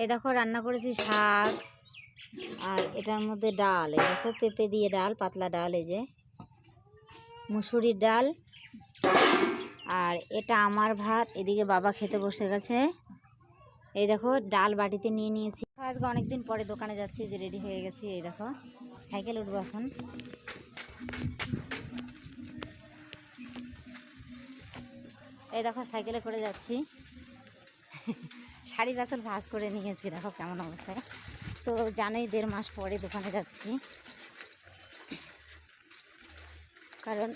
এই দেখো রান্না করেছি শাক আর এটার মধ্যে ডাল। এই দেখো পেঁপে দিয়ে ডাল, পাতলা ডাল এই যে। মুসুরির ডাল আর এটা আমার ভাত, এদিকে বাবা খেতে বসে গেছে। এই দেখো ডাল বাটিতে নিয়ে নিয়েছি। আজকে অনেকদিন পরে দোকানে যাচ্ছি যে রেডি হয়ে গেছি, এই দেখো। সাইকেল উঠবো এখন। এই দেখো সাইকেলে করে যাচ্ছি। শাড়ি বাসল ভাজ করে নিয়েছি, দেখো কেমন অবস্থায়। তো জানোই দেড় মাস পরে দোকানে যাচ্ছি। কারণ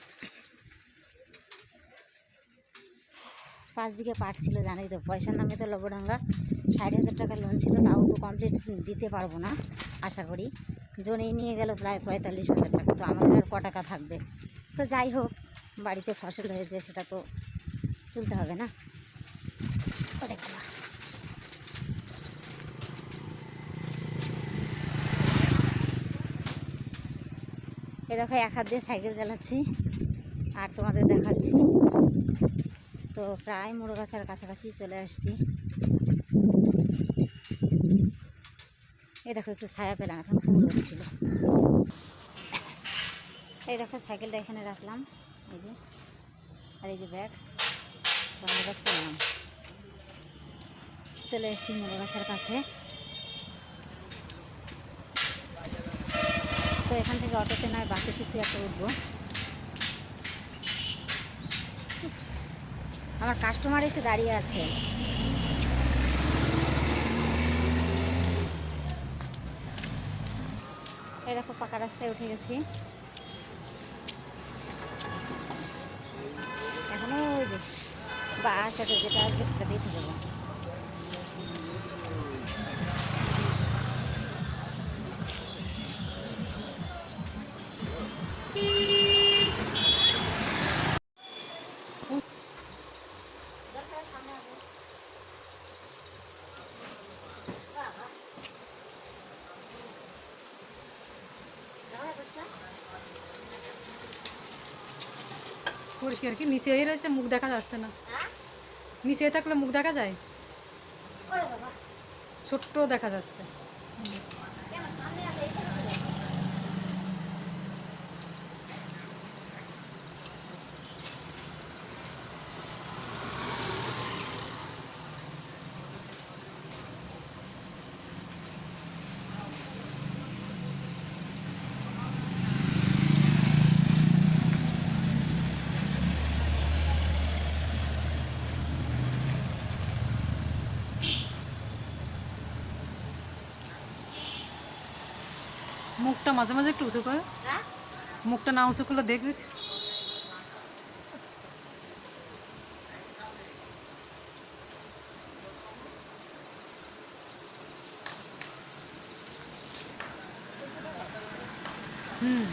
পাঁচ বিঘে পাট ছিল, জানোই তো। পয়সার নামে তো লবডাঙ্গা ষাট হাজার টাকা লোন ছিল, তাও তো কমপ্লিট দিতে পারব না, আশা করি। জনেই নিয়ে গেল প্রায় পঁয়তাল্লিশ হাজার টাকা, তো আমাদের আর ক টাকা থাকবে? তো যাই হোক, বাড়িতে ফসল হয়েছে, সেটা তো তুলতে হবে না। ওরে এ দেখো, এক হাত দিয়ে সাইকেল চালাচ্ছি আর তোমাদের দেখাচ্ছি। তো প্রায় মুরগাছার কাছাকাছি চলে আসছি। এই দেখো, একটু ছায়া পেলাম, এখন খুব রোদ ছিল এই দেখো, সাইকেলটা এখানে রাখলাম, এই যে, আর এই যে ব্যাগ, তো আমরা চললাম। চলে এসেছি মুরগাছার কাছে। এখান থেকে অটোতে নয়, বাসে কিছু একটা উঠবো। আমার কাস্টমার এসে দাঁড়িয়ে আছে। এই দেখো, পাকা রাস্তায় উঠে গেছি। এখনও ওই যে বাস আছে, যেটা আসবে সেটা দেখে দেবো পরিষ্কার কি? নিচে হয়ে রয়েছে মুখ দেখা যাচ্ছে না। নিচে থাকলে মুখ দেখা যায়? ছোট্ট দেখা যাচ্ছে। মুখটা মাঝে মাঝে একটু উঁচু করে। মুখটা না উঁচু করলে দেখবি হুম।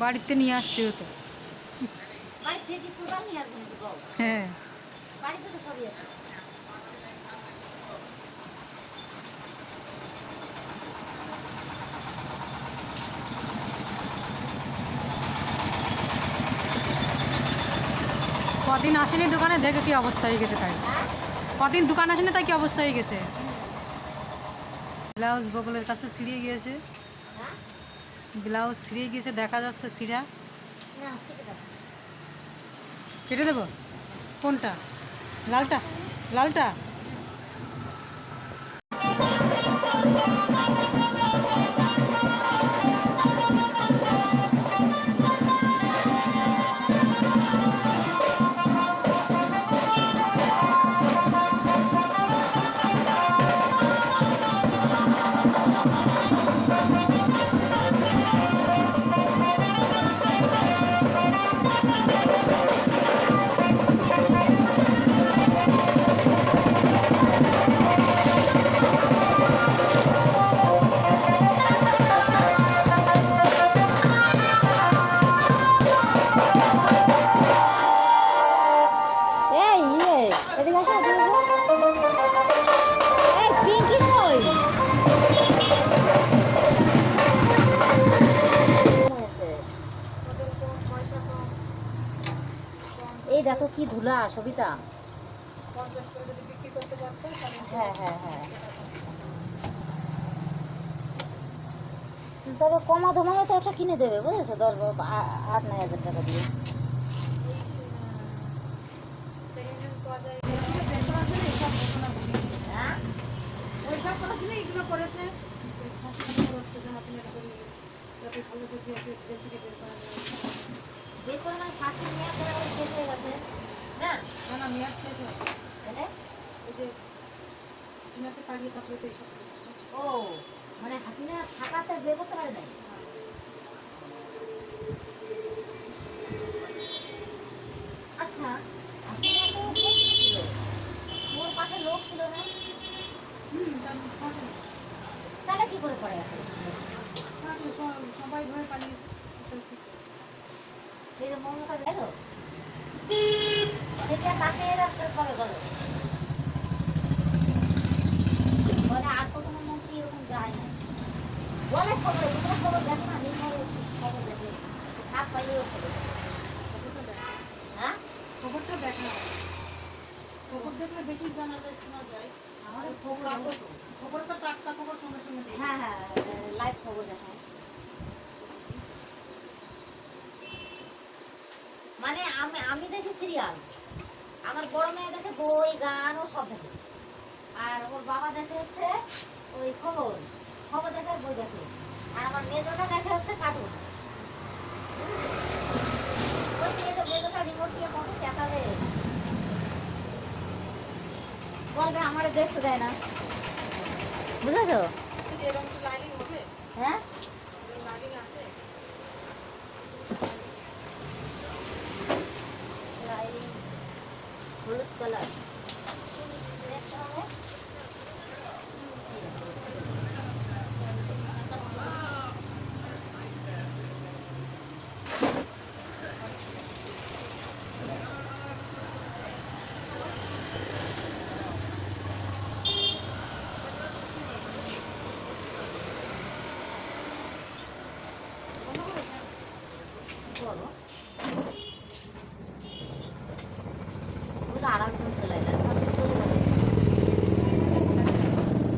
বাড়িতে নিয়ে আসতে হতো? হ্যাঁ। বাড়িতে তো সবই আছে। কদিন আসেনি দোকানে? দেখে কি অবস্থা হয়ে গেছে তাই। হ্যাঁ? কদিন দোকান আসেনি তাই কি অবস্থা হয়ে গেছে? ব্লাউজ বগলের কাছে ছিঁড়িয়ে গিয়েছে। হ্যাঁ? ব্লাউজ ছিঁড়িয়ে গিয়েছে দেখা যাচ্ছে ছিঁড়া। কেটে দেবো? কোনটা? লালটা লালটা। এই দেখো কি ধুলা সবিতা। হ্যাঁ হ্যাঁ হ্যাঁ। তবে কমা ধমাবে তো একটা কিনে দেবে বুঝেছ? দশ আট নয় হাজার টাকা দিয়ে। হ্যাঁ? করেছে। বের করা মানে শাস্তি মেয়াদ শেষ হয়ে গেছে। না না না মেয়াদ শেষ হয়ে তাহলে? ওই যে সিনাতে পালিয়ে থাকলে তো এইসব। ও মানে হাসিনা থাকাতে বের করতে পারে নাই আচ্ছা হাসিনা তো কোথায় ছিল ওর পাশে লোক ছিল না হুম তার থাকে না। তাহলে কি করে করে এখন থাকলে স- সবাই ভয়ে পালিয়েছে এটাও ঠিক। এই যে মমতা গেল সেটা তাকে রাখতে কবে গেল বলে আর তো কোনো মন্ত্রী এরকম যায় না বলে খবরে তোমরা খবর দেখো না আমি খবর খবর দেখি হাত পাইলেও খবর দেখো। খবরটা দেখা হ্যাঁ খবরটা দেখা হয়। খবর দেখলে বেশি জানা যায় শোনা যায় আমাদের খবর খবর দেখো। খবরটা টাটকা খবর সঙ্গে সঙ্গে দেয় হ্যাঁ হ্যাঁ লাইভ খবর দেখায় মানে আমি আমি দেখি সিরিয়াল আমার বড় মেয়ে দেখে বই, গান, ও সব দেখে। আর ওর বাবা দেখে হচ্ছে ওই খবর। খবর দেখে বই দেখে। আর আমার মেজোটা দেখে মেজোটা রিমোট দিয়ে বলবে আমারে দেখতে দেয় না। বুঝেছ? হ্যাঁ? হলুদ কালার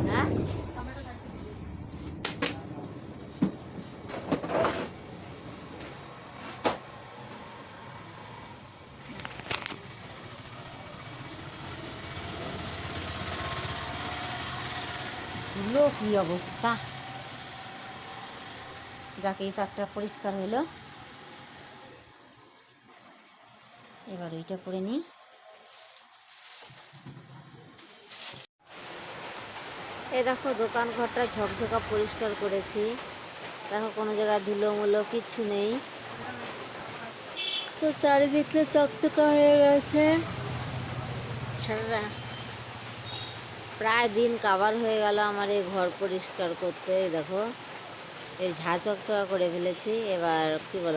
হ্যাঁ? কি অবস্থা? যাকে এই তাকটা পরিষ্কার হইল এবার ওইটা করে নিই। এই দেখো, দোকান ঘরটা ঝকঝকা পরিষ্কার করেছি। দেখো, কোনো জায়গায় ধুলো মুলো কিচ্ছু নেই। তো চারিদিকটা চকচকা হয়ে গেছে। প্রায় দিন কাবার হয়ে গেল আমার এই ঘর পরিষ্কার করতে দেখো। এই ঝা চকচকা করে ফেলেছি, এবার কি বল?